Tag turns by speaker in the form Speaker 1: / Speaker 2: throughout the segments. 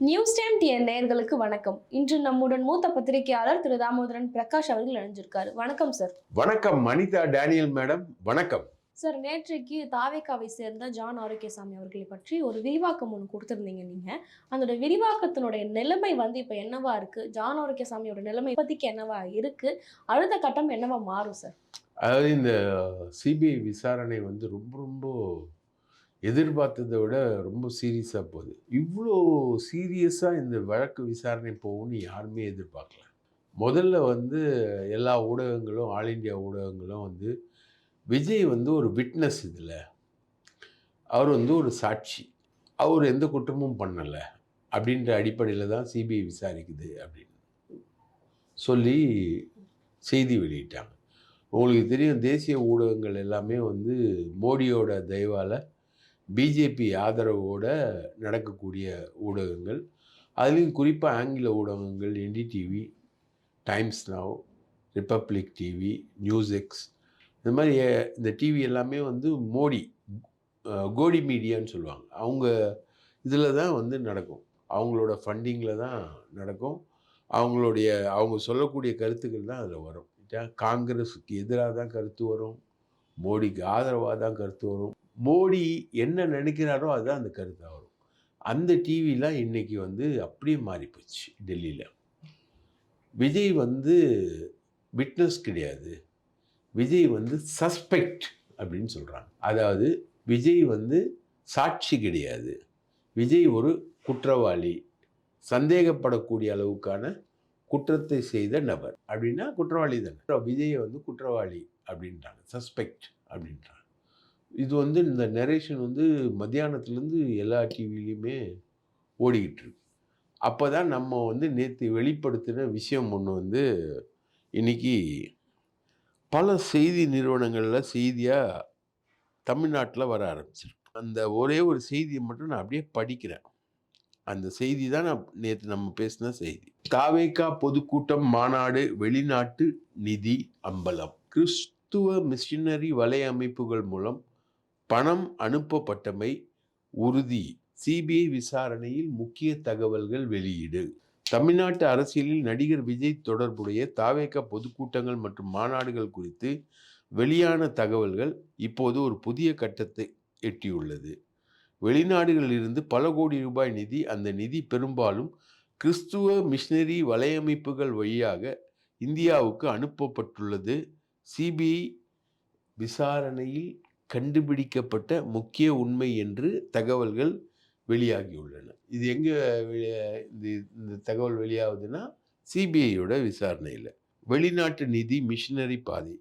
Speaker 1: News time TN நேயர்களுக்கு வணக்கம். இன்று நம்முடன் மூத்த பத்திரிகையாளர் திரு தாமோதரன் பிரகாஷ் அவர்கள் இணைஞ்சிருக்காரு. வணக்கம் சார்.
Speaker 2: வணக்கம் மனிதா டேனியல் மேடம். வணக்கம்.
Speaker 1: சார் நேற்றைக்கு தாவேக்காவை சேர்ந்த ஜான் ஆரோக்கியசாமி அவர்களை பற்றி ஒரு விரிவாக்கம் ஒன்று கொடுத்துருந்தீங்க நீங்க. அதோட விரிவாக்கத்தினுடைய நிலைமை வந்து இப்போ என்னவா இருக்கு? ஜான் ஆரோக்கியசாமியோட நிலைமை இப்போதைக்கு என்னவா இருக்கு? அடுத்த கட்டம் என்னவா மாறும் சார்?
Speaker 2: அதாவது இந்த சிபிஐ விசாரணை வந்து ரொம்ப ரொம்ப எதிர்பார்த்ததை விட ரொம்ப சீரியஸாக போகுது. இவ்வளோ சீரியஸாக இந்த வழக்கு விசாரணை போகும்னு யாருமே எதிர்பார்க்கல. முதல்ல வந்து எல்லா ஊடகங்களும் ஆல் இந்தியா ஊடகங்களும் வந்து விஜய் வந்து ஒரு விட்னஸ் இதில். அவர் வந்து ஒரு சாட்சி. அவர் எந்த குற்றமும் பண்ணலை அப்படின்ற அடிப்படையில் தான் சிபிஐ விசாரிக்குது அப்படின்னு சொல்லி செய்தி வெளியிட்டாங்க. உங்களுக்கு தெரியும் தேசிய ஊடகங்கள் எல்லாமே வந்து மோடியோட தயவால் பிஜேபி ஆதரவோடு நடக்கக்கூடிய ஊடகங்கள். அதுலேயும் குறிப்பாக ஆங்கில ஊடகங்கள் NDTV Times Now Republic TV News X இந்த மாதிரி இந்த டிவி எல்லாமே வந்து மோடி கோடி மீடியான்னு சொல்லுவாங்க. அவங்க இதில் தான் வந்து நடக்கும். அவங்களோட ஃபண்டிங்கில் தான் நடக்கும். அவங்களுடைய அவங்க சொல்லக்கூடிய கருத்துக்கள் தான் அதில் வரும். காங்கிரஸுக்கு எதிராக தான் கருத்து வரும். மோடிக்கு ஆதரவாக தான் கருத்து வரும். மோடி என்ன நினைக்கிறாரோ அதுதான் அந்த கருத்தாக வரும். அந்த டிவிலாம் இன்றைக்கி வந்து அப்படியே மாறி போச்சு டெல்லியில். விஜய் வந்து விட்னஸ் கிடையாது. விஜய் வந்து சஸ்பெக்ட் அப்படின்னு சொல்கிறாங்க அதாவது விஜய் வந்து சாட்சி கிடையாது. விஜய் ஒரு குற்றவாளி. சந்தேகப்படக்கூடிய அளவுக்கான குற்றத்தை செய்த நபர். அப்படின்னா குற்றவாளி தானே. விஜயை வந்து குற்றவாளி அப்படின்றாங்க. சஸ்பெக்ட் அப்படின்றாங்க. இது வந்து இந்த நரேஷன் வந்து மத்தியானத்துலேருந்து எல்லா டிவிலையுமே ஓடிக்கிட்டு இருக்கு அப்போ தான் நம்ம வந்து நேற்று வெளிப்படுத்தின விஷயம் ஒன்று வந்து இன்னைக்கு பல செய்தி நிறுவனங்களில் செய்தியாக தமிழ்நாட்டில் வர ஆரம்பிச்சிருக்கு. அந்த ஒரே ஒரு செய்தியை மட்டும் நான் அப்படியே படிக்கிறேன். அந்த செய்தி தான் நான் நேற்று நம்ம பேசின செய்தி. தாவேக்கா பொதுக்கூட்டம் மாநாடு வெளிநாட்டு நிதி அம்பலம். கிறிஸ்துவ மிஷினரி வலையமைப்புகள் மூலம் பணம் அனுப்பப்பட்டமை உறுதி. சிபிஐ விசாரணையில் முக்கிய தகவல்கள் வெளியீடு. தமிழ்நாட்டு அரசியலில் நடிகர் விஜய் தொடர்புடைய தாவேகா பொதுக்கூட்டங்கள் மற்றும் மாநாடுகள் குறித்து வெளியான தகவல்கள் இப்போது ஒரு புதிய கட்டத்தை எட்டியுள்ளது. வெளிநாடுகளிலிருந்து பல கோடி ரூபாய் நிதி அந்த நிதி பெரும்பாலும் கிறிஸ்துவ மிஷினரி வலையமைப்புகள் வழியாக இந்தியாவுக்கு அனுப்பப்பட்டுள்ளது. சிபிஐ விசாரணையில் கண்டுபிடிக்கப்பட்ட முக்கிய உண்மை என்று தகவல்கள் வெளியாகியுள்ளன. இது எங்கே இந்த இந்த தகவல் வெளியாகுதுன்னா சிபிஐயோட விசாரணையில். வெளிநாட்டு நிதி மிஷினரி பாதை.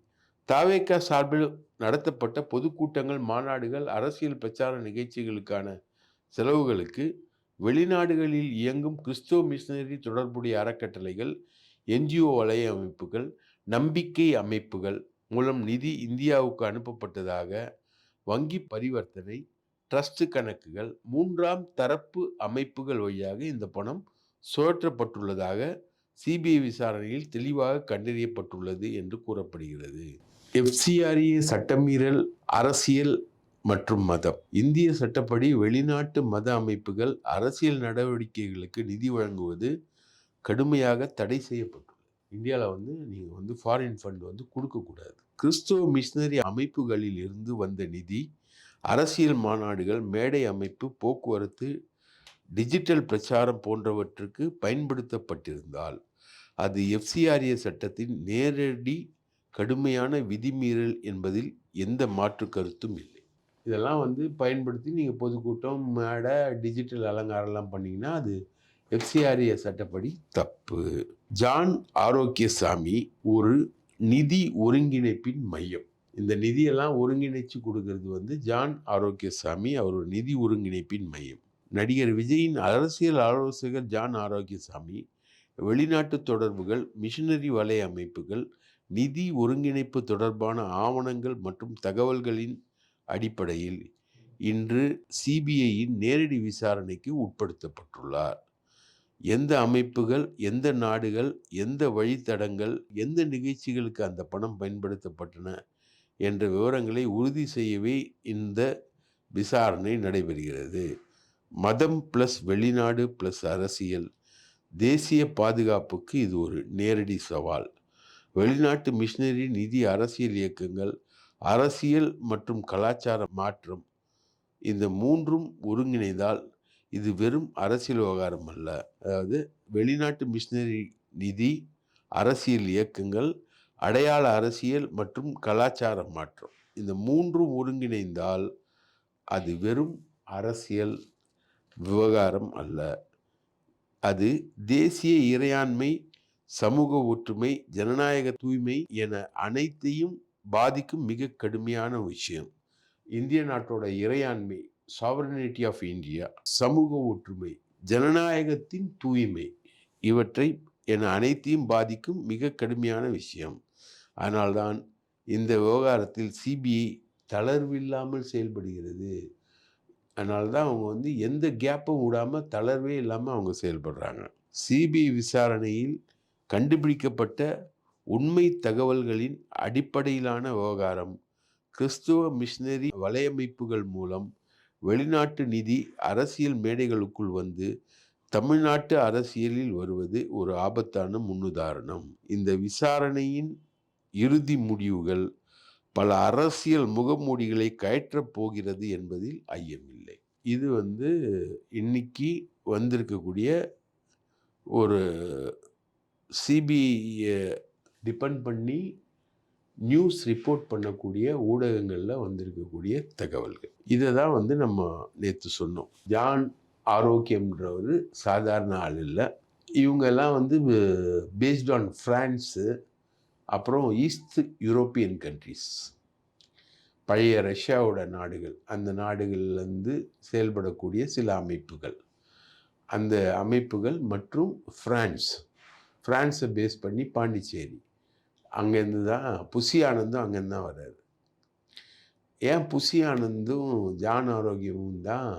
Speaker 2: தாவேக்கா சார்பில் நடத்தப்பட்ட பொதுக்கூட்டங்கள் மாநாடுகள் அரசியல் பிரச்சார நிகழ்ச்சிகளுக்கான செலவுகளுக்கு வெளிநாடுகளில் இயங்கும் கிறிஸ்துவ மிஷினரி தொடர்புடைய அறக்கட்டளைகள் என்ஜிஓ வலைய அமைப்புகள் நம்பிக்கை அமைப்புகள் மூலம் நிதி இந்தியாவுக்கு அனுப்பப்பட்டதாக வங்கி பரிவர்த்தனை ட்ரஸ்ட் கணக்குகள் மூன்றாம் தரப்பு அமைப்புகள் வழியாக இந்த பணம் சுழற்றப்பட்டுள்ளதாக சிபிஐ விசாரணையில் தெளிவாக கண்டறியப்பட்டுள்ளது என்று கூறப்படுகிறது. எஃப்சிஆர்ஏ சட்டமீறல் அரசியல் மற்றும் மதம். இந்திய சட்டப்படி வெளிநாட்டு மத அமைப்புகள் அரசியல் நடவடிக்கைகளுக்கு நிதி வழங்குவது கடுமையாக தடை செய்யப்பட்டுள்ளது. இந்தியாவில் வந்து நீங்கள் வந்து ஃபாரின் ஃபண்ட் வந்து கொடுக்கக்கூடாது. கிறிஸ்துவ மிஷினரி அமைப்புகளில் இருந்து வந்த நிதி அரசியல் மாநாடுகள் மேடை அமைப்பு போக்குவரத்து டிஜிட்டல் பிரச்சாரம் போன்றவற்றுக்கு பயன்படுத்தப்பட்டிருந்தால் அது எஃப்சிஆர்ஏ சட்டத்தின் நேரடி கடுமையான விதிமீறல் என்பதில் எந்த மாற்று கருத்தும் இல்லை. இதெல்லாம் வந்து பயன்படுத்தி நீங்கள் பொதுக்கூட்டம் மேடை டிஜிட்டல் அலங்காரம்லாம் பண்ணிங்கன்னா அது எஃப்சிஆர்ஏ சட்டப்படி தப்பு. ஜான் ஆரோக்கியசாமி ஒரு நிதி ஒருங்கிணைப்பின் மையம். இந்த நிதியெல்லாம் ஒருங்கிணைச்சு கொடுக்கறது வந்து ஜான் ஆரோக்கியசாமி அவர் ஒரு நிதி ஒருங்கிணைப்பின் மையம். நடிகர் விஜயின் அரசியல் ஆலோசகர் ஜான் ஆரோக்கியசாமி வெளிநாட்டு தொடர்புகள் மிஷனரி வலை அமைப்புகள் நிதி ஒருங்கிணைப்பு தொடர்பான ஆவணங்கள் மற்றும் தகவல்களின் அடிப்படையில் இன்று சிபிஐயின் நேரடி விசாரணைக்கு உட்படுத்தப்பட்டுள்ளார். எந்த அமைப்புகள் எந்த நாடுகள் எந்த வழித்தடங்கள் எந்த நிகழ்ச்சிகளுக்கு அந்த பணம் பயன்படுத்தப்பட்டன என்ற விவரங்களை உறுதி செய்யவே இந்த விசாரணை நடைபெறுகிறது. மதம் ப்ளஸ் வெளிநாடு ப்ளஸ் அரசியல். தேசிய பாதுகாப்புக்கு இது ஒரு நேரடி சவால். வெளிநாட்டு மிஷினரி நிதி அரசியல் இயக்கங்கள் அரசியல் மற்றும் கலாச்சார மாற்றம் இந்த மூன்றும் ஒருங்கிணைந்தால் இது வெறும் அரசியல் விவகாரம் அல்ல. அதாவது வெளிநாட்டு மிஷினரி நிதி அரசியல் இயக்கங்கள் அடையாள அரசியல் மற்றும் கலாச்சார மாற்றம். இந்த மூன்றும் ஒருங்கிணைந்தால் அது வெறும் அரசியல் விவகாரம் அல்ல. அது தேசிய இறையாண்மை சமூக ஒற்றுமை ஜனநாயக தூய்மை என அனைத்தையும் பாதிக்கும் மிக கடுமையான விஷயம். இந்திய நாட்டோட இறையாண்மை சாவரனிட்டி ஆஃப் இந்தியா சமூக ஒற்றுமை ஜனநாயகத்தின் தூய்மை இவற்றை என அனைத்தையும் பாதிக்கும் மிக கடுமையான விஷயம். அதனால்தான் இந்த விவகாரத்தில் சிபிஐ தளர்வில்லாமல் செயல்படுகிறது. அதனால தான் அவங்க வந்து எந்த கேப்பும் விடாமல் தளர்வே இல்லாமல் அவங்க செயல்படுறாங்க. சிபிஐ விசாரணையில் கண்டுபிடிக்கப்பட்ட உண்மை தகவல்களின் அடிப்படையிலான விவகாரம் கிறிஸ்துவ மிஷினரி வலையமைப்புகள் மூலம் வெளிநாட்டு நிதி அரசியல் மேடைகளுக்குள் வந்து தமிழ்நாட்டு அரசியலில் வருவது ஒரு ஆபத்தான முன்னுதாரணம். இந்த விசாரணையின் இறுதி முடிவுகள் பல அரசியல் முகமூடிகளை கயற்றப் போகிறது என்பதில் ஐயமில்லை. இது வந்து இன்னைக்கு வந்திருக்கக்கூடிய ஒரு சிபிஐ டிபெண்ட் பண்ணி நியூஸ் ரிப்போர்ட் பண்ணக்கூடிய ஊடகங்களில் வந்திருக்கக்கூடிய தகவல்கள். இதை தான் வந்து நம்ம நேற்று சொன்னோம். ஜான் ஆரோக்கியம்ன்றவர் சாதாரண ஆள் இல்லை. இவங்கெல்லாம் வந்து பேஸ்ட் ஆன் ஃப்ரான்ஸு அப்புறம் ஈஸ்ட் யூரோப்பியன் கண்ட்ரிஸ் பழைய ரஷ்யாவோட நாடுகள். அந்த நாடுகள்லேருந்து செயல்படக்கூடிய சில அமைப்புகள். அந்த அமைப்புகள் மற்றும் ஃப்ரான்ஸ் ஃப்ரான்ஸை பேஸ் பண்ணி பாண்டிச்சேரி. அங்கேருந்து தான் புசி ஆனந்தும் அங்கேருந்து தான் வராது ஏன் புசி ஆனந்தும் ஜான் ஆரோக்கியமும் தான்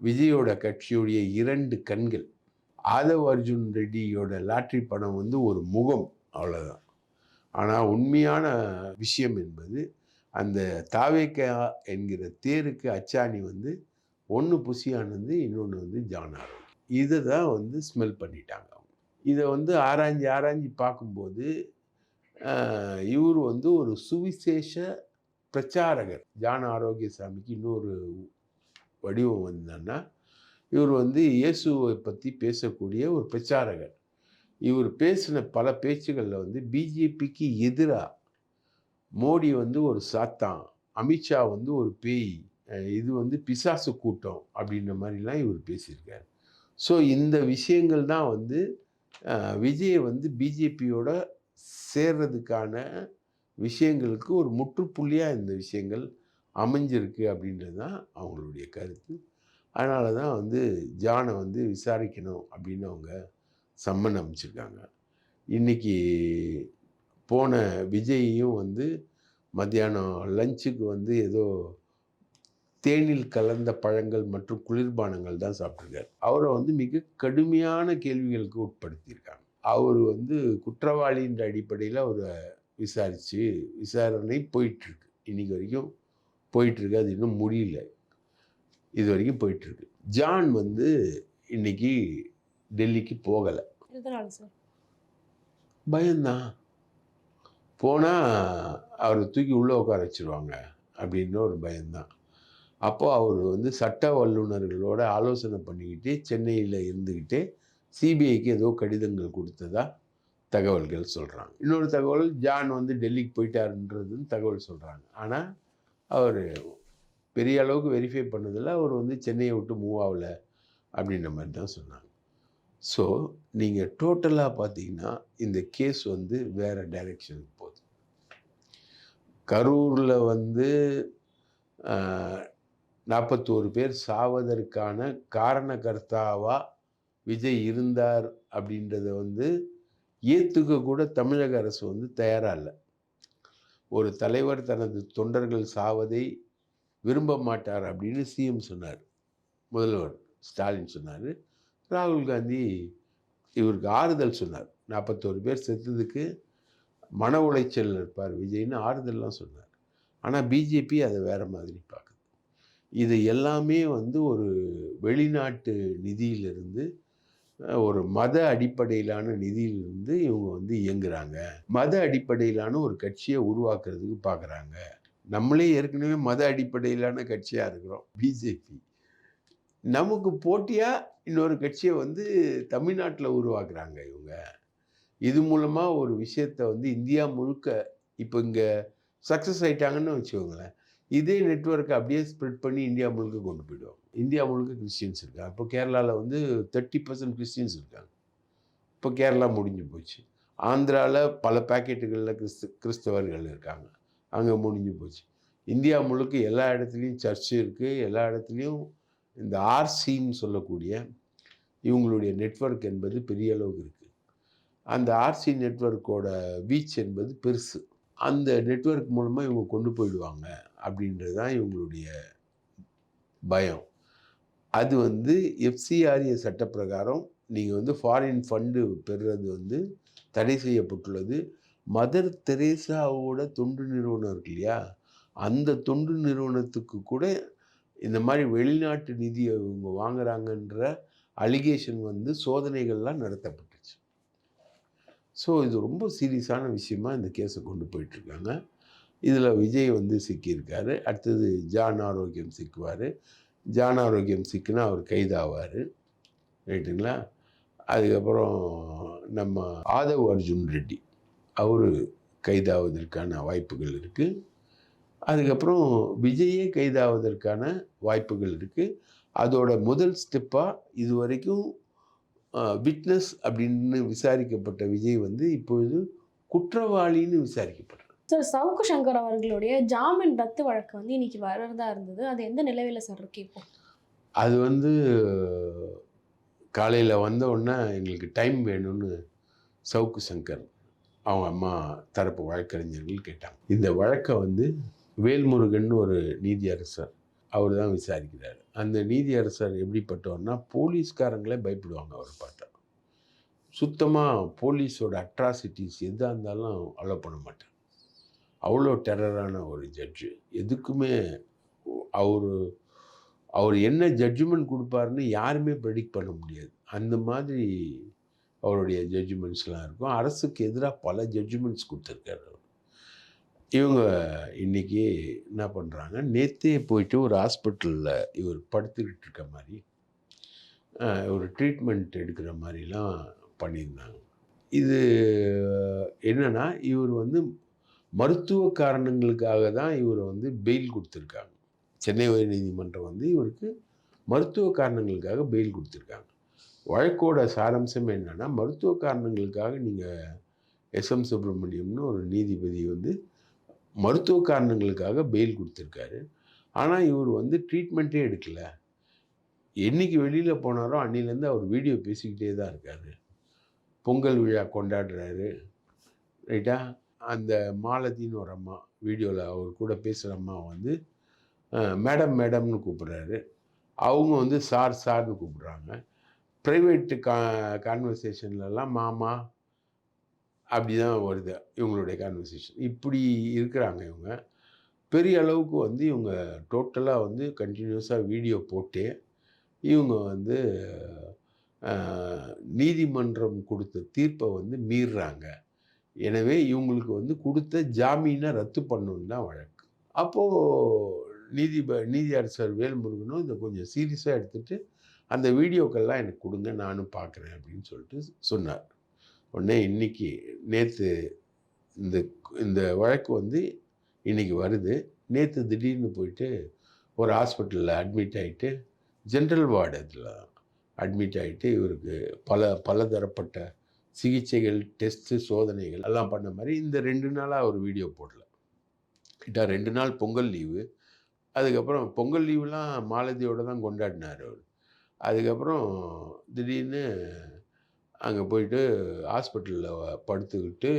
Speaker 2: விஜயோட கட்சியுடைய இரண்டு கண்கள் ஆதவ் அர்ஜுன் ரெட்டியோட லாட்ரி படம் வந்து ஒரு முகம் அவ்வளோதான் ஆனால் உண்மையான விஷயம் என்பது அந்த தாவேக்கா என்கிற தேருக்கு அச்சாணி வந்து ஒன்று புசி ஆனந்து இன்னொன்று வந்து ஜான் ஆரோக்கியம் இதை தான் வந்து ஸ்மெல் பண்ணிட்டாங்க அவங்க. இதை வந்து ஆராய்ஞ்சு ஆராய்ஞ்சு பார்க்கும்போது இவர் வந்து ஒரு சுவிசேஷ பிரச்சாரகர். ஜான ஆரோக்கியசாமிக்கு இன்னொரு வடிவம் வந்தன்னா இவர் வந்து இயேசுவை பற்றி பேசக்கூடிய ஒரு பிரச்சாரகர். இவர் பேசின பல பேச்சுகளில் வந்து பிஜேபிக்கு எதிராக மோடி வந்து ஒரு சாத்தான் அமித்ஷா வந்து ஒரு பேய் இது வந்து பிசாசு கூட்டம் அப்படின்ற மாதிரிலாம் இவர் பேசியிருக்கார். ஸோ இந்த விஷயங்கள் தான் வந்து விஜயை வந்து பிஜேபியோட சேர்றதுக்கான விஷயங்களுக்கு ஒரு முற்றுப்புள்ளியாக இந்த விஷயங்கள் அமைஞ்சிருக்கு அப்படின்றது தான் அவங்களுடைய கருத்து. அதனால தான் வந்து ஜானை வந்து விசாரிக்கணும் அப்படின்னு அவங்க சம்மன் அமைச்சிருக்காங்க. இன்னைக்கு போன விஜயையும் வந்து மத்தியானம் லஞ்சுக்கு வந்து ஏதோ தேனில் கலந்த பழங்கள் மற்றும் குளிர்பானங்கள் தான் சாப்பிட்ருக்காரு அவரை வந்து மிக கடுமையான கேள்விகளுக்கு உட்படுத்தியிருக்காங்க. அவர் வந்து குற்றவாளின்ற அடிப்படையில் அவரை விசாரித்து விசாரணை போயிட்டுருக்கு. இன்னைக்கு வரைக்கும் போயிட்டுருக்கு. அது இன்னும் முடியல. இது வரைக்கும் போயிட்டுருக்கு. ஜான் வந்து இன்னைக்கு டெல்லிக்கு போகலை. பயம்தான் போனால் அவரை தூக்கி உள்ளே உட்கார வச்சிருவாங்க அப்படின்னு ஒரு பயம்தான் அப்போ அவர் வந்து சட்ட வல்லுநர்களோட ஆலோசனை பண்ணிக்கிட்டு சென்னையில் இருந்துக்கிட்டே சிபிஐக்கு ஏதோ கடிதங்கள் கொடுத்ததா தகவல்கள் சொல்கிறாங்க இன்னொரு தகவல் ஜான் வந்து டெல்லிக்கு போயிட்டாருன்றதுன்னு தகவல் சொல்கிறாங்க ஆனால் அவர் பெரிய அளவுக்கு வெரிஃபை பண்ணதில் அவர் வந்து சென்னையை விட்டு மூவ் ஆகலை அப்படின்ற மாதிரி தான் சொன்னாங்க. ஸோ நீங்கள் டோட்டலாக பார்த்தீங்கன்னா இந்த கேஸ் வந்து வேறு டைரெக்ஷனுக்கு போகுது. கரூரில் வந்து நாற்பத்தோரு பேர் சாவதற்கான காரணகர்த்தாவாக விஜய் இருந்தார் அப்படின்றத வந்து ஏற்றுக்க கூட தமிழக அரசு வந்து தயாராக இல்லை. ஒரு தலைவர் தனது தொண்டர்கள் சாவதை விரும்ப மாட்டார் அப்படின்னு சிஎம் சொன்னார். முதல்வர் ஸ்டாலின் சொன்னார். ராகுல் காந்தி இவருக்கு ஆறுதல் சொன்னார். நாற்பத்தோரு பேர் செத்ததுக்கு மன உளைச்சல் இருப்பார் விஜய்னு ஆறுதல்லாம் சொன்னார். ஆனால் பிஜேபி அதை வேறு மாதிரி பார்க்குது. இது எல்லாமே வந்து ஒரு வெளிநாட்டு நிதியிலிருந்து ஒரு மத அடிப்படையிலான நிதியிலிருந்து இவங்க வந்து இயங்குறாங்க. மத அடிப்படையிலான ஒரு கட்சியை உருவாக்குறதுக்கு பார்க்குறாங்க நம்மளே ஏற்கனவே மத அடிப்படையிலான கட்சியாக இருக்கிறோம் பிஜேபி நமக்கு போட்டியாக இன்னொரு கட்சியை வந்து தமிழ்நாட்டில் உருவாக்குறாங்க இவங்க. இது மூலமாக ஒரு விஷயத்தை வந்து இந்தியா முழுக்க இப்போ இங்கே சக்ஸஸ் ஆயிட்டாங்கன்னு வச்சுக்கோங்களேன். இதே நெட்வொர்க்கை அப்படியே ஸ்ப்ரெட் பண்ணி இந்தியா முழுக்க கொண்டு போயிடுவோம் இந்தியா முழுக்க கிறிஸ்டியன்ஸ் இருக்காங்க. இப்போ கேரளாவில் வந்து தேர்ட்டி பர்சன்ட் கிறிஸ்டியன்ஸ் இருக்காங்க. இப்போ கேரளா முடிஞ்சு போச்சு. ஆந்திராவில் பல பேக்கெட்டுகளில் கிறிஸ்து கிறிஸ்தவர்கள் இருக்காங்க. அங்கே முடிஞ்சு போச்சு. இந்தியா முழுக்க எல்லா இடத்துலையும் சர்ச்சு இருக்குது எல்லா இடத்துலையும் இந்த ஆர்சின்னு சொல்லக்கூடிய இவங்களுடைய நெட்வொர்க் என்பது பெரிய அளவுக்கு இருக்குது அந்த ஆர்சி நெட்வொர்க்கோட வீச் என்பது பெருசு. அந்த நெட்வொர்க் மூலமாக இவங்க கொண்டு போயிடுவாங்க அப்படின்றது தான் இவங்களுடைய பயம். அது வந்து எஃப்சிஆர்ஏ சட்டப்பிரகாரம் நீங்கள் வந்து ஃபாரின் ஃபண்டு பெறுறது வந்து தடை செய்யப்பட்டுள்ளது. மதர் தெரேசாவோட தொண்டு நிறுவனம் இருக்கு இல்லையா? அந்த தொண்டு நிறுவனத்துக்கு கூட இந்த மாதிரி வெளிநாட்டு நிதியை இவங்க வாங்குறாங்கன்ற அலிகேஷன் வந்து சோதனைகள்லாம் நடத்தப்பட்டுச்சு. ஸோ இது ரொம்ப சீரியஸான விஷயமா இந்த கேஸை கொண்டு போயிட்டுருக்காங்க. இதில் விஜய் வந்து சிக்கியிருக்காரு. அடுத்தது ஜான் ஆரோக்கியம் சிக்குவார். ஜான் ஆரோக்கியம் சிக்குனா அவர் கைதாவார். ரைட்டுங்களா அதுக்கப்புறம் நம்ம ஆதவ் அர்ஜுன் ரெட்டி அவர் கைதாவதற்கான வாய்ப்புகள் இருக்குது அதுக்கப்புறம் விஜயே கைதாவதற்கான வாய்ப்புகள் இருக்குது அதோட முதல் ஸ்டெப்பாக இது வரைக்கும் விட்னஸ் அப்படின்னு விசாரிக்கப்பட்ட விஜய் வந்து இப்பொழுது குற்றவாளின்னு விசாரிக்கப்பட்ட
Speaker 1: சார் சவுக்கு சங்கர் அவர்களுடைய ஜாமீன் ரத்து வழக்கு வந்து இன்னைக்கு வர்றதா இருந்தது. அது எந்த நிலவில் சார் இருக்கு இப்போ?
Speaker 2: அது வந்து காலையில் வந்த உடனே எங்களுக்கு டைம் வேணும்னு சவுக்கு சங்கர் அவங்க அம்மா தரப்பு வழக்கறிஞர்கள் கேட்டாங்க. இந்த வழக்கை வந்து வேல்முருகன் ஒரு நீதியரசர் அவர் தான் விசாரிக்கிறார். அந்த நீதியரசர் எப்படிப்பட்டவர்னா போலீஸ்காரங்களே பயப்படுவாங்க அவர் பாட்டை சுத்தமாக போலீஸோட அட்ராசிட்டிஸ் எதாக இருந்தாலும் அலோவ் பண்ண மாட்டார் அவ்வளோ டெரரான ஒரு ஜட்ஜு எதுக்குமே அவர் அவர் என்ன ஜட்ஜ்மெண்ட் கொடுப்பாருன்னு யாருமே ப்ரெடிக்ட் பண்ண முடியாது. அந்த மாதிரி அவருடைய ஜட்ஜ்மெண்ட்ஸ்லாம் இருக்கும். அரசுக்கு எதிராக பல ஜட்ஜ்மெண்ட்ஸ் கொடுத்துருக்காரு அவர். இவங்க இன்னைக்கு என்ன பண்ணுறாங்க நேற்றே போயிட்டு ஒரு ஹாஸ்பிட்டலில் இவர் படுத்துக்கிட்டு இருக்க மாதிரி ஒரு ட்ரீட்மெண்ட் எடுக்கிற மாதிரிலாம் பண்ணியிருந்தாங்க. இது என்னென்னா இவர் வந்து மருத்துவ காரணங்களுக்காக தான் இவரை வந்து பெயில் கொடுத்துருக்காங்க. சென்னை உயர்நீதிமன்றம் வந்து இவருக்கு மருத்துவ காரணங்களுக்காக பெயில் கொடுத்துருக்காங்க. வழக்கோட சாராம்சம் என்னன்னா மருத்துவ காரணங்களுக்காக நீங்கள் எஸ்எம் சுப்பிரமணியம்னு ஒரு நீதிபதி வந்து மருத்துவ காரணங்களுக்காக பெயில் கொடுத்துருக்காரு. ஆனால் இவர் வந்து ட்ரீட்மெண்ட்டே எடுக்கல. என்னைக்கு வெளியில் போனாரோ அன்னிலேருந்து அவர் வீடியோ பேசிக்கிட்டே தான் இருக்கார். பொங்கல் விழா கொண்டாடுறாரு. ரைட்டா அந்த மாலதின்னு ஒரு அம்மா வீடியோவில் அவர் கூட பேசுகிற அம்மா வந்து மேடம் மேடம்னு கூப்பிட்றாரு. அவங்க வந்து சார் சார்னு கூப்பிட்றாங்க. ப்ரைவேட்டு கா கான்வர்சேஷன்லலாம் மாமா அப்படி தான் வருது இவங்களுடைய கான்வர்சேஷன். இப்படி இருக்கிறாங்க இவங்க. பெரிய அளவுக்கு வந்து இவங்க டோட்டலாக வந்து கண்டினியூஸாக வீடியோ போட்டு இவங்க வந்து நீதிமன்றம் கொடுத்த தீர்ப்பை வந்து மீறுறாங்க. எனவே இவங்களுக்கு வந்து கொடுத்த ஜாமீனை ரத்து பண்ணணும் தான் வழக்கு. அப்போது நீதிப நீதியரசர் வேல்முருகனும் இதை கொஞ்சம் சீரியஸாக எடுத்துகிட்டு அந்த வீடியோக்கள்லாம் எனக்கு கொடுங்க நானும் பார்க்குறேன் அப்படின்னு சொல்லிட்டு சொன்னார். உடனே இன்றைக்கி நேற்று இந்த இந்த வழக்கு வந்து இன்றைக்கி வருது. நேற்று திடீர்னு போயிட்டு ஒரு ஹாஸ்பிட்டலில் அட்மிட் ஆகிட்டு ஜென்ரல் வார்டு அதில் அட்மிட் ஆகிட்டு இவருக்கு பல பலதரப்பட்ட சிகிச்சைகள் டெஸ்ட்டு சோதனைகள் எல்லாம் பண்ண மாதிரி இந்த ரெண்டு நாளாக ஒரு வீடியோ போடல. கிட்ட ரெண்டு நாள் பொங்கல் லீவு. அதுக்கப்புறம் பொங்கல் லீவுலாம் மாலதியோட தான் கொண்டாடினார் அவர். அதுக்கப்புறம் திடீர்னு அங்கே போயிட்டு ஹாஸ்பிட்டலில் படுத்துக்கிட்டு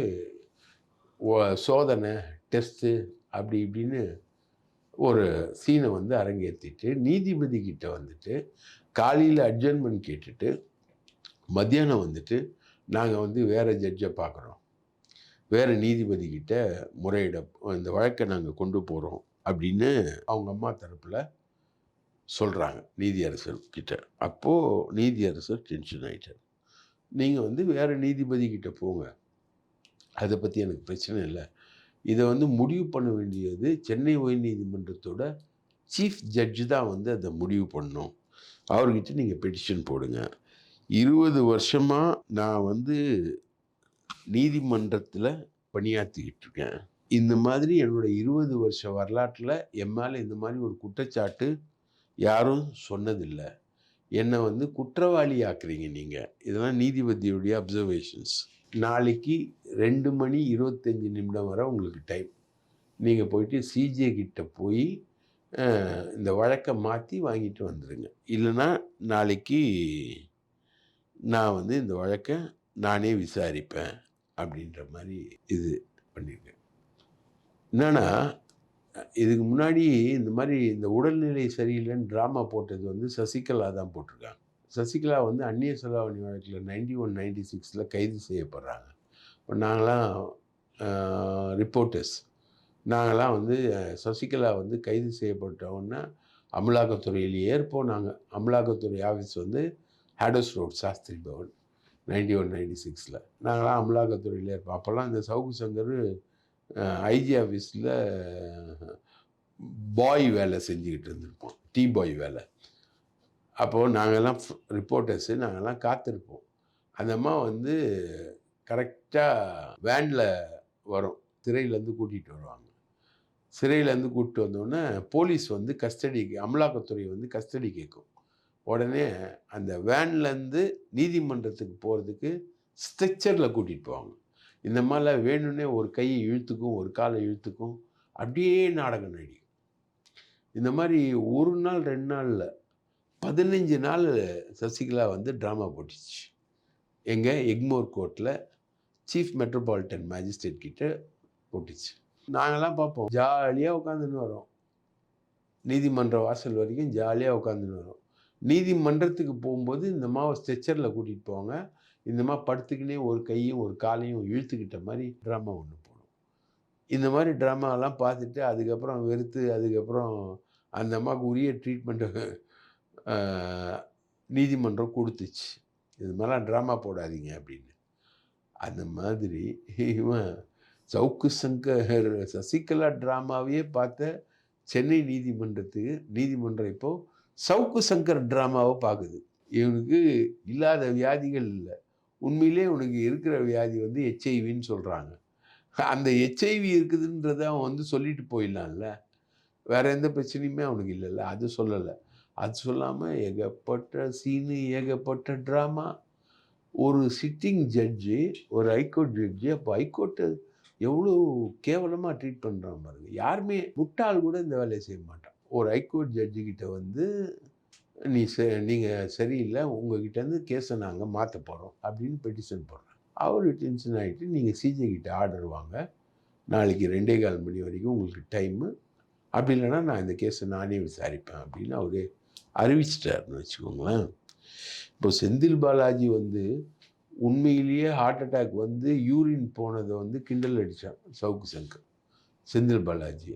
Speaker 2: சோதனை டெஸ்ட்டு அப்படி இப்படின்னு ஒரு சீனை வந்து அரங்கேற்றிட்டு நீதிபதி கிட்ட வந்துட்டு காலையில் அட்ஜர்ன்மெண்ட் கேட்டுட்டு மத்தியானம் வந்துட்டு நாங்கள் வந்து வேறு ஜட்ஜை பார்க்குறோம் வேறு நீதிபதிக்கிட்ட முறையிட இந்த வழக்கை நாங்கள் கொண்டு போகிறோம் அப்படின்னு அவங்க அம்மா தரப்பில் சொல்கிறாங்க நீதியரசர் கிட்ட. அப்போது நீதியரசர் டென்ஷன் ஆகிட்டார் நீங்கள் வந்து வேறு நீதிபதி கிட்ட போங்க. அதை பற்றி எனக்கு பிரச்சனை இல்லை. இதை வந்து முடிவு பண்ண வேண்டியது சென்னை உயர்நீதிமன்றத்தோட சீஃப் ஜட்ஜு தான் வந்து அதை முடிவு பண்ணணும் அவர்கிட்ட நீங்கள் பெட்டிஷன் போடுங்க. இருபது வருஷமாக நான் வந்து நீதிமன்றத்தில் பணியாற்றிக்கிட்டு இருக்கேன் இந்த மாதிரி என்னோட இருபது வருஷ வரலாற்றில் என் மேலே இந்த மாதிரி ஒரு குற்றச்சாட்டு யாரும் சொன்னதில்லை. என்னை வந்து குற்றவாளி ஆக்குறீங்க நீங்கள் இதெல்லாம் நீதிபதியுடைய அப்சர்வேஷன்ஸ் நாளைக்கு ரெண்டு மணி இருபத்தஞ்சி நிமிடம் வரை உங்களுக்கு டைம் நீங்கள் போயிட்டு சிஜே கிட்ட போய் இந்த வழக்கை மாற்றி வாங்கிட்டு வந்துடுங்க இல்லைன்னா நாளைக்கு நான் வந்து இந்த வழக்கை நானே விசாரிப்பேன் அப்படின்ற மாதிரி இது பண்ணியிருக்கேன். என்னன்னா இதுக்கு முன்னாடி இந்த மாதிரி இந்த உடல்நிலை சரியில்லைன்னு ட்ராமா போட்டது வந்து சசிகலா தான் போட்டிருக்காங்க. சசிகலா வந்து அந்நிய செலாவணி வழக்கில் நைன்டி ஒன் நைன்டி சிக்ஸில் கைது செய்யப்படுறாங்க. இப்போ நாங்களாம் ரிப்போர்ட்டர்ஸ் நாங்களாம் வந்து சசிகலா வந்து கைது செய்யப்பட்டோன்னா அமலாக்கத்துறையில் ஏற்போம் நாங்கள் அமலாக்கத்துறை ஆஃபீஸ் வந்து Haddows road Shastri Bhavan ninety one ninety சிக்ஸில் நாங்களாம் அமலாக்கத்துறையில் இருப்போம். அப்போல்லாம் இந்த சவுக்கு சங்கர் ஐஜி ஆஃபீஸில் பாய் வேலை செஞ்சுக்கிட்டு இருந்திருப்போம். டீ பாய் வேலை. அப்போது நாங்கள்லாம் ரிப்போர்ட்டர்ஸு நாங்கள்லாம் காத்திருப்போம். அந்த அம்மா வந்து கரெக்டாக வேனில் வரும். சிறையிலேருந்து கூட்டிகிட்டு வருவாங்க. சிறையிலேருந்து கூப்பிட்டு வந்தோடனே போலீஸ் வந்து கஸ்டடி அமலாக்கத்துறை வந்து கஸ்டடி கேட்கும். உடனே அந்த வேன்லேருந்து நீதிமன்றத்துக்கு போகிறதுக்கு ஸ்ட்ரெச்சரில் கூட்டிகிட்டு போவாங்க. இந்த மாதிரிலாம் வேணும்னே ஒரு கையை இழுத்துக்கும் ஒரு காலை இழுத்துக்கும் அப்படியே நாடகம் நடிக்கும். இந்த மாதிரி ஒரு நாள் ரெண்டு நாளில் பதினஞ்சு நாள் சசிகலா வந்து ட்ராமா போட்டுச்சு. எங்கள் எக்மோர் கோர்ட்டில் சீஃப் மெட்ரோபாலிட்டன் மேஜிஸ்ட்ரேட் கிட்ட போட்டுச்சு. நாங்கள்லாம் பார்ப்போம். ஜாலியாக உட்காந்துன்னு வரோம். நீதிமன்ற வாசல் வரைக்கும் ஜாலியாக உட்காந்துன்னு வரோம். நீதிமன்றத்துக்கு போகும்போது இந்த மாவை ஸ்ட்ரெச்சரில் கூட்டிகிட்டு போவாங்க. இந்த மாதிரி படுத்துக்கினே ஒரு கையும் ஒரு காலையும் இழுத்துக்கிட்ட மாதிரி ட்ராமா ஒன்று போடும். இந்த மாதிரி ட்ராமாலாம் பார்த்துட்டு அதுக்கப்புறம் வெறுத்து அதுக்கப்புறம் அந்த அம்மாவுக்கு உரிய ட்ரீட்மெண்ட்டு நீதிமன்றம் கொடுத்துச்சு. இது மாதிரிலாம் ட்ராமா போடாதீங்க அப்படின்னு. அந்த மாதிரி இவன் சவுக்கு சங்கர் சசிகலா ட்ராமாவையே பார்த்த சென்னை நீதிமன்றத்துக்கு நீதிமன்றம் இப்போது சவுக்கு சங்கர் ட்ராமாவை பார்க்குது. இவனுக்கு இல்லாத வியாதிகள் இல்லை. உண்மையிலே உனக்கு இருக்கிற வியாதி வந்து ஹெச்ஐவின்னு சொல்கிறாங்க அந்த ஹெச்ஐவி இருக்குதுன்றத அவன் வந்து சொல்லிட்டு போயிடலாம்ல. வேற எந்த பிரச்சனையுமே அவனுக்கு இல்லைல்ல. அது சொல்லலை. அது சொல்லாமல் ஏகப்பட்ட சீனு ஏகப்பட்ட ட்ராமா. ஒரு சிட்டிங் ஜட்ஜு ஒரு ஹைகோர்ட் ஜட்ஜு அப்போ ஹைகோர்ட்டு எவ்வளோ கேவலமாக ட்ரீட் பண்ணுறான் பாருங்க. யாருமே முட்டாள் கூட இந்த வேலையை செய்ய மாட்டான். ஒரு ஹைகோர்ட் ஜட்ஜு கிட்ட வந்து நீ ச நீங்கள் சரியில்லை உங்ககிட்டேருந்து கேஸை நாங்கள் மாற்ற போகிறோம் அப்படின்னு பெட்டிஷன் போடுறேன் அவர் டென்ஷன் ஆகிட்டு நீங்கள் சிஜே கிட்ட ஆர்டர் வாங்க. நாளைக்கு ரெண்டே கால் மணி வரைக்கும் உங்களுக்கு டைமு அப்படி இல்லைன்னா நான் இந்த கேஸை நானே விசாரிப்பேன் அப்படின்னு அவரே அறிவிச்சிட்டாருன்னு வச்சுக்கோங்களேன். இப்போ செந்தில் பாலாஜி வந்து உண்மையிலேயே ஹார்ட் அட்டாக் வந்து யூரின் போனதை வந்து கிண்டல் அடித்தான் சவுக்கு சங்கர் செந்தில் பாலாஜி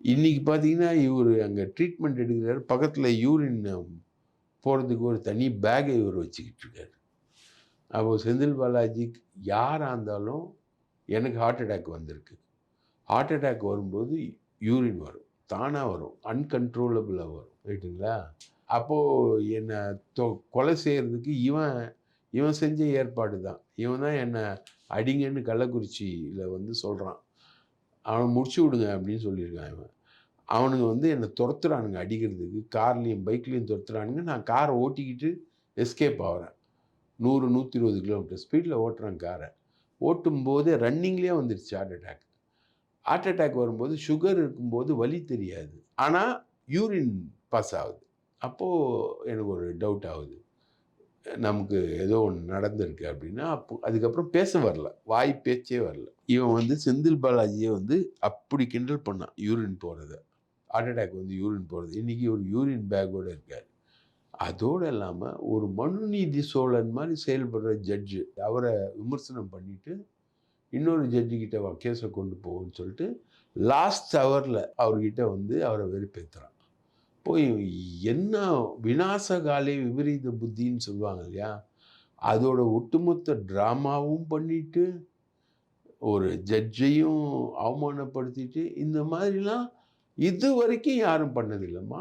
Speaker 2: இன்னைக்கு பார்த்தீங்கன்னா இவர் அங்கே ட்ரீட்மெண்ட் எடுக்கிறாரு. பக்கத்தில் யூரின் போகிறதுக்கு ஒரு தனி பேக்கை இவர் வச்சுக்கிட்டு இருக்காரு. அப்போ செந்தில் பாலாஜி யாராக இருந்தாலும் எனக்கு ஹார்ட் அட்டாக் வந்திருக்கு. ஹார்ட் அட்டாக் வரும்போது யூரின் வரும். தானாக வரும். அன்கன்ட்ரோலபிளாக வரும். ரைட்டுங்களா அப்போது என்னை தொ கொலை செய்கிறதுக்கு இவன் இவன் செஞ்ச ஏற்பாடு தான் இவன் தான் என்னை அடிங்கன்னு கள்ளக்குறிச்சியில் வந்து சொல்கிறான் அவனை முடிச்சு விடுங்க அப்படின்னு சொல்லியிருக்கான் இவன். அவனுங்க வந்து என்னை துரத்துறானுங்க அடிக்கிறதுக்கு கார்லேயும் பைக்லேயும் துரத்துறானுங்க. நான் காரை ஓட்டிக்கிட்டு எஸ்கேப் ஆகிறேன். நூறு நூற்றி இருபது கிலோமீட்டர் ஸ்பீடில் ஓட்டுறான் காரை. ஓட்டும் போதே ரன்னிங்லேயே வந்துருச்சு ஹார்ட் அட்டாக் ஹார்ட் அட்டாக் வரும்போது சுகர் இருக்கும்போது வலி தெரியாது. ஆனால் யூரின் பாஸ் ஆகுது. அப்போது எனக்கு ஒரு டவுட் ஆகுது. நமக்கு ஏதோ ஒன்று நடந்திருக்கு அப்படின்னா அப்போ அதுக்கப்புறம் பேச வரல. வாய் பேச்சே வரல. இவன் வந்து செந்தில் பாலாஜியை வந்து அப்படி கிண்டல் பண்ணான் யூரின் போகிறத ஹார்ட் அட்டாக் வந்து யூரின் போகிறது இன்றைக்கி ஒரு யூரின் பேக்கோடு இருக்கார். அதோடு இல்லாமல் ஒரு மனுநீதி சோழன் மாதிரி செயல்படுற ஜட்ஜு அவரை விமர்சனம் பண்ணிட்டு இன்னொரு ஜட்ஜுக்கிட்ட கேஸை கொண்டு போகும்னு சொல்லிட்டு லாஸ்ட் ஹவரில் அவர்கிட்ட வந்து அவரை வெறுப்பேற்றுறான் போய் என்ன விநாசகாலே விபரீத புத்தின்னு சொல்லுவாங்க இல்லையா? அதோட ஒட்டுமொத்த ட்ராமாவும் பண்ணிட்டு ஒரு ஜட்ஜையும் அவமானப்படுத்திட்டு இந்த மாதிரிலாம் இது வரைக்கும் யாரும் பண்ணதில்லைம்மா.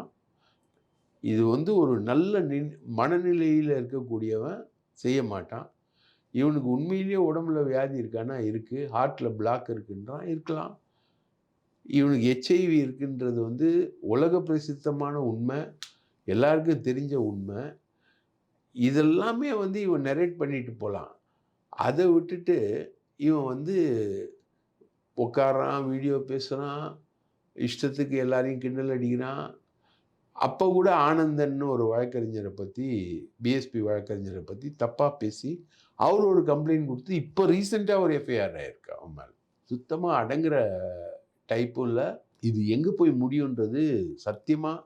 Speaker 2: இது வந்து ஒரு நல்ல நின் மனநிலையில் இருக்கக்கூடியவன் செய்ய மாட்டான். இவனுக்கு உண்மையிலேயே உடம்புல வியாதி இருக்கானா? இருக்குது ஹார்ட்டில் பிளாக் இருக்குன்றான். இருக்கலாம். இவனுக்கு ஹெச்ஐவி இருக்குன்றது வந்து உலக பிரசித்தமான உண்மை எல்லாருக்கும் தெரிஞ்ச உண்மை. இதெல்லாமே வந்து இவன் நரேட் பண்ணிட்டு போகலாம் அதை விட்டுட்டு இவன் வந்து உட்காரான் வீடியோ பேசுகிறான் இஷ்டத்துக்கு எல்லாரையும் கிண்டல் அடிக்கிறான். அப்போ கூட ஆனந்தன்னு ஒரு வழக்கறிஞரை பற்றி பிஎஸ்பி வழக்கறிஞரை பற்றி தப்பாக பேசி அவர் ஒரு கம்ப்ளைண்ட் கொடுத்து இப்போ ரீசெண்டாக ஒரு எஃப்ஐஆர் ஆகிருக்கு அவன் மேலே. சுத்தமாக அடங்குற டைப்பும் இல்லை இது எங்கே போய் முடியுன்றது சத்தியமாக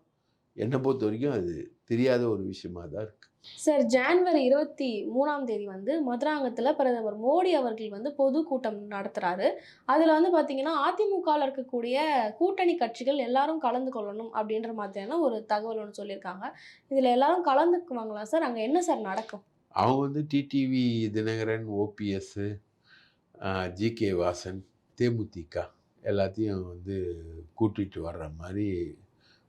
Speaker 2: என்னை பொறுத்த வரைக்கும் அது தெரியாத ஒரு விஷயமா தான் இருக்குது
Speaker 1: சார் ஜான்வரி இருபத்தி மூணாம் தேதி வந்து மதுராங்கத்தில் பிரதமர் மோடி அவர்கள் வந்து பொதுக்கூட்டம் நடத்துறாரு. அதில் வந்து பார்த்தீங்கன்னா அதிமுகவில் இருக்கக்கூடிய கூட்டணி கட்சிகள் எல்லாரும் கலந்து கொள்ளணும் அப்படின்ற மாதிரியான ஒரு தகவல் ஒன்று சொல்லியிருக்காங்க. இதில் எல்லாரும் கலந்துக்குவாங்களா சார்? அங்கே என்ன சார் நடக்கும்?
Speaker 2: அவங்க வந்து TTV Dhinakaran OPS GK Vasan DMDK. எல்லாத்தையும் வந்து கூட்டிகிட்டு வர்ற மாதிரி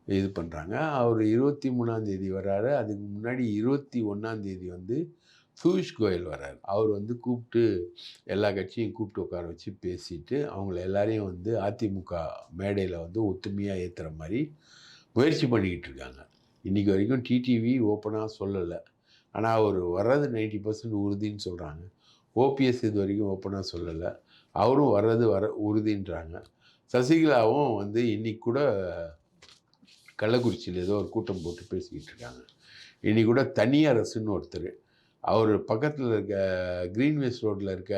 Speaker 2: இது பண்ணுறாங்க அவர் இருபத்தி மூணாந்தேதி வர்றாரு. அதுக்கு முன்னாடி இருபத்தி ஒன்றாந்தேதி வந்து பியூஷ் கோயல் வர்றார். அவர் வந்து கூப்பிட்டு எல்லா கட்சியும் கூப்பிட்டு உட்கார வச்சு பேசிட்டு அவங்கள எல்லாரையும் வந்து அதிமுக மேடையில் வந்து ஒத்துமையாக ஏற்றுற மாதிரி முயற்சி பண்ணிக்கிட்டு இருக்காங்க. இன்றைக்கி வரைக்கும் டிடிவி ஓப்பனாக சொல்லலை. ஆனால் அவர் வர்றது நைன்டி பர்சன்ட் உறுதின்னு சொல்கிறாங்க ஓபிஎஸ் இது வரைக்கும் ஓப்பனாக சொல்லலை. அவரும் வர்றது வர உறுதின்றாங்க. சசிகலாவும் வந்து இன்னைக்கு கூட கள்ளக்குறிச்சியில் ஏதோ ஒரு கூட்டம் போட்டு பேசிக்கிட்டு இருக்காங்க. இன்னைக்கு கூட தனி அரசுன்னு ஒருத்தர். அவர் பக்கத்தில் இருக்க கிரீன்வேஸ் ரோட்டில் இருக்க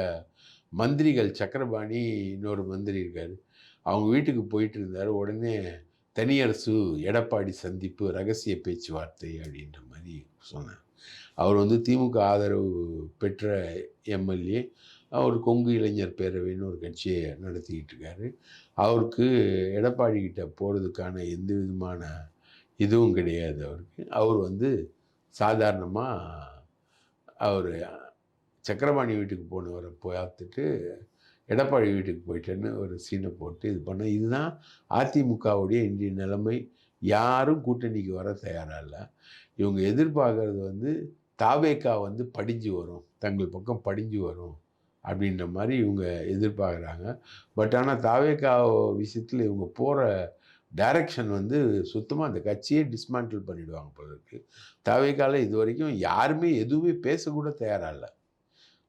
Speaker 2: மந்திரிகள் சக்கரபாணி இன்னொரு மந்திரி இருக்கார். அவங்க வீட்டுக்கு போயிட்டு இருந்தார். உடனே தனியரசு எடப்பாடி சந்திப்பு ரகசிய பேச்சுவார்த்தை அப்படின்ற மாதிரி சொன்னார். அவர் வந்து திமுக ஆதரவு பெற்ற எம்எல்ஏ அவர் கொங்கு இளைஞர் பேரவைன்னு ஒரு கட்சியை நடத்திக்கிட்டு இருக்காரு. அவருக்கு எடப்பாடி கிட்ட போகிறதுக்கான எந்த விதமான இதுவும் கிடையாது அவருக்கு. அவர் வந்து சாதாரணமாக அவர் சக்கரபாணி வீட்டுக்கு போனவரை பார்த்துட்டு எடப்பாடி வீட்டுக்கு போயிட்டேன்னு ஒரு சீனை போட்டு இது பண்ண. இதுதான் அதிமுகவுடைய இன்றைய நிலைமை. யாரும் கூட்டணிக்கு வர தயாராக இல்லை. இவங்க எதிர்பார்க்கறது வந்து தாவேக்கா வந்து படிஞ்சு வரும். தங்கள் பக்கம் படிஞ்சு வரும். அப்படின்ற மாதிரி இவங்க எதிர்பார்க்குறாங்க. பட் ஆனால் தாவேக்கா விஷயத்தில் இவங்க போகிற டைரக்ஷன் வந்து சுத்தமாக அந்த கட்சியே டிஸ்மேண்டில் பண்ணிவிடுவாங்க போல இருக்கு. தாவேக்கால இது வரைக்கும் யாருமே எதுவுமே பேசக்கூட தயாராக இல்லை.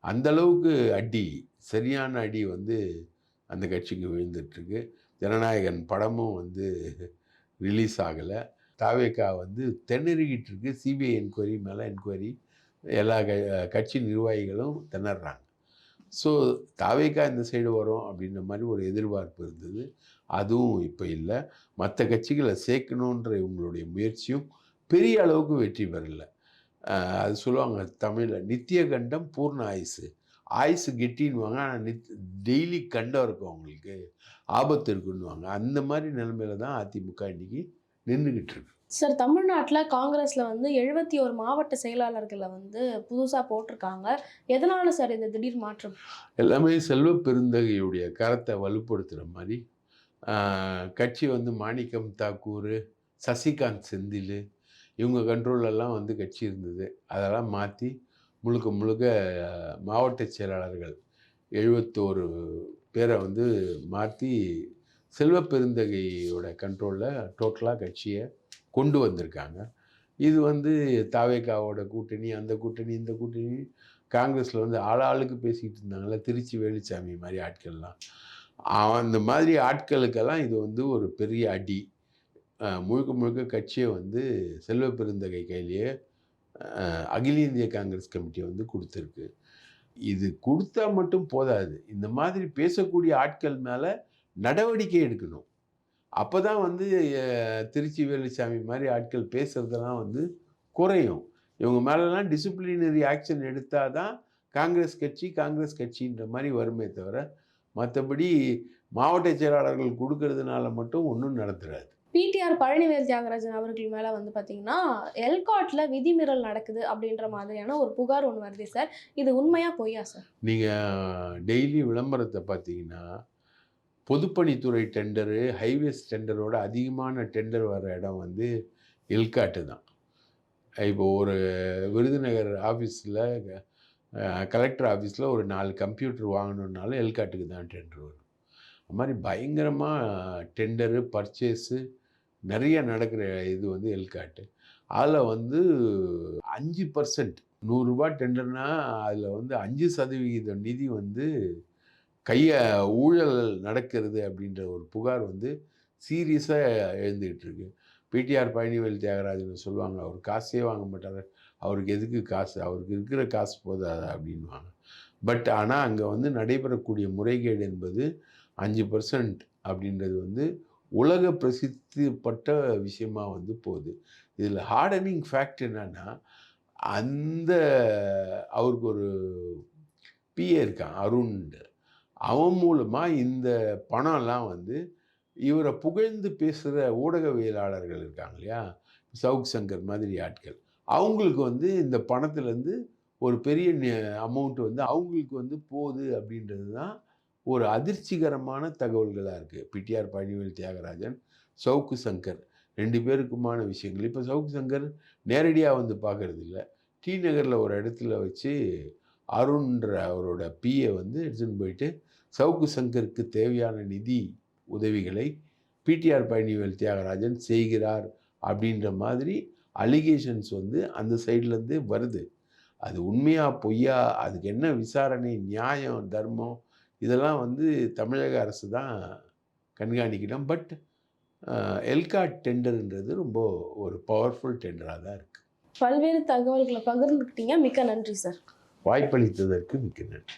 Speaker 2: அந்தளவுக்கு அடி சரியான அடி வந்து அந்த கட்சிக்கு விழுந்துட்டுருக்கு. ஜனநாயகன் படமும் வந்து ரிலீஸ் ஆகலை. தாவேக்கா வந்து திணறிக்கிட்டு இருக்கு. சிபிஐ என்கொயரி மேலே என்கொயரி எல்லா க கட்சி நிர்வாகிகளும் திணறாங்க. ஸோ தாவேக்கா இந்த சைடு வரும் அப்படின்ற மாதிரி ஒரு எதிர்பார்ப்பு இருந்தது. அதுவும் இப்போ இல்லை. மற்ற கட்சிகளை சேர்க்கணுன்ற இவங்களுடைய முயற்சியும் பெரிய அளவுக்கு வெற்றி பெறல. அது சொல்லுவாங்க தமிழில் நித்திய கண்டம் பூர்ண ஆயுசு. ஆயுசு கெட்டின்னுவாங்க. ஆனால் நித் டெய்லி கண்டம் இருக்கும் அவங்களுக்கு. ஆபத்து இருக்குன்னுவாங்க. அந்த மாதிரி நிலைமையில தான் அதிமுக இன்னைக்கு நின்றுக்கிட்டு இருக்கு
Speaker 1: சார் தமிழ்நாட்டில் காங்கிரஸில் வந்து எழுபத்தி ஒரு மாவட்ட செயலாளர்களை வந்து புதுசாக போட்டிருக்காங்க. எதனால சார் இந்த திடீர் மாற்றம்?
Speaker 2: எல்லாமே செல்வ பெருந்தகையுடைய கரத்தை வலுப்படுத்துகிற மாதிரி கட்சி வந்து மாணிக்கம் தாக்கூர் சசிகாந்த் செந்தில் இவங்க கண்ட்ரோலெல்லாம் வந்து கட்சி இருந்தது. அதெல்லாம் மாற்றி முழுக்க முழுக்க மாவட்ட செயலாளர்கள் எழுபத்தோரு பேரை வந்து மாற்றி செல்வ பெருந்தகையோட கண்ட்ரோலில் டோட்டலாக கட்சியை கொண்டு வந்திருக்காங்க. இது வந்து தாவேக்காவோட கூட்டணி அந்த கூட்டணி இந்த கூட்டணி காங்கிரஸில் வந்து ஆளாளுக்கு பேசிக்கிட்டு இருந்தாங்கல்ல திருச்சி வேலுச்சாமி மாதிரி ஆட்கள்லாம். அந்த மாதிரி ஆட்களுக்கெல்லாம் இது வந்து ஒரு பெரிய அடி. முழுக்க முழுக்க கட்சியை வந்து செல்வ பெருந்தகை கையிலேயே அகில இந்திய காங்கிரஸ் கமிட்டி வந்து கொடுத்துருக்கு. இது கொடுத்தா மட்டும் போதாது. இந்த மாதிரி பேசக்கூடிய ஆட்கள் மேலே நடவடிக்கை எடுக்கணும். அப்போ தான் வந்து திருச்சி வேலுச்சாமி மாதிரி ஆட்கள் பேசுறதெல்லாம் வந்து குறையும். இவங்க மேலெல்லாம் டிசிப்ளினரி ஆக்ஷன் எடுத்தால் தான் காங்கிரஸ் கட்சி காங்கிரஸ் கட்சின்ற மாதிரி வருமே தவிர மற்றபடி மாவட்ட செயலாளர்கள் கொடுக்கறதுனால மட்டும் ஒன்றும் நடந்துடாது
Speaker 1: பிடிஆர் பழனிவேல் தியாகராஜன் அவர்கள் மேல வந்து பாத்தீங்கன்னா எல்காட்ல விதிமீறல் நடக்குது அப்படின்ற மாதிரியான ஒரு புகார் ஒன்று வருது சார். இது உண்மையா பொய்யா சார்?
Speaker 2: நீங்கள் டெய்லி விளம்பரத்தை பார்த்தீங்கன்னா பொதுப்பணித்துறை டெண்டரு ஹைவேஸ் டெண்டரோட அதிகமான டெண்டர் வர இடம் வந்து எல்காட்டு தான். இப்போ ஒரு விருதுநகர் ஆஃபீஸில் கலெக்டர் ஆஃபீஸில் ஒரு நாலு கம்ப்யூட்டர் வாங்கணுன்னாலும் எல்காட்டுக்கு தான் டெண்டர் வரும். அது மாதிரி பயங்கரமாக டெண்டரு பர்ச்சேஸு நிறைய நடக்கிற இது வந்து எல்காட்டு அதில் வந்து அஞ்சு பர்சன்ட் நூறுரூபா டெண்டர்னால் அதில் வந்து அஞ்சு சதவிகித நிதி வந்து கையை ஊழல் நடக்கிறது அப்படின்ற ஒரு புகார் வந்து சீரியஸாக எழுந்துக்கிட்டு இருக்கு பிடிஆர் பழனிவேல் தியாகராஜன் சொல்லுவாங்க அவர் காசே வாங்க மாட்டார். அவருக்கு எதுக்கு காசு? அவருக்கு இருக்கிற காசு போதாதா? அப்படின்வாங்க பட் ஆனால் அங்கே வந்து நடைபெறக்கூடிய முறைகேடு என்பது அஞ்சு பர்சன்ட் அப்படின்றது வந்து உலக பிரசித்திப்பட்ட விஷயமா வந்து போகுது. இதில் ஹார்டனிங் ஃபேக்ட் என்னன்னா அந்த அவருக்கு ஒரு பிஏ இருக்கான் அருண்டு அவன் மூலமாக இந்த பணம்லாம் வந்து இவரை புகழ்ந்து பேசுகிற ஊடகவியலாளர்கள் இருக்காங்க இல்லையா? சவுக் சங்கர் மாதிரி ஆட்கள். அவங்களுக்கு வந்து இந்த பணத்துலேருந்து ஒரு பெரிய அமௌண்ட் வந்து அவங்களுக்கு வந்து போகுது அப்படின்றது தான் ஒரு அதிர்ச்சிகரமான தகவல்களாக இருக்குது பிடிஆர் பழனிவேல் தியாகராஜன் சவுக்கு சங்கர் ரெண்டு பேருக்குமான விஷயங்கள். இப்போ சவுக்கு சங்கர் நேரடியாக வந்து பார்க்குறது இல்லை. டி நகரில் ஒரு இடத்துல வச்சு அருண்ன்ற அவரோட பிஏ வந்து எடுத்துன்னு போயிட்டு சவுக்கு சங்கருக்கு தேவையான நிதி உதவிகளை பிடிஆர் பழனிவேல் தியாகராஜன் செய்கிறார் அப்படின்ற மாதிரி அலிகேஷன்ஸ் வந்து அந்த சைட்லேருந்து வருது. அது உண்மையா பொய்யா? அதுக்கு என்ன விசாரணை? நியாயம்? தர்மம்? இதெல்லாம் வந்து தமிழக அரசு தான் கண்காணிக்கணும். பட் எல்காட் டெண்டர்ன்றது ரொம்ப ஒரு பவர்ஃபுல் டெண்டராக தான் இருக்குது
Speaker 1: பல்வேறு தகவல்களை பகிர்ந்துக்கிட்டீங்க. மிக்க நன்றி சார்
Speaker 2: வாய்ப்பளித்ததற்கு மிக்க நன்றி.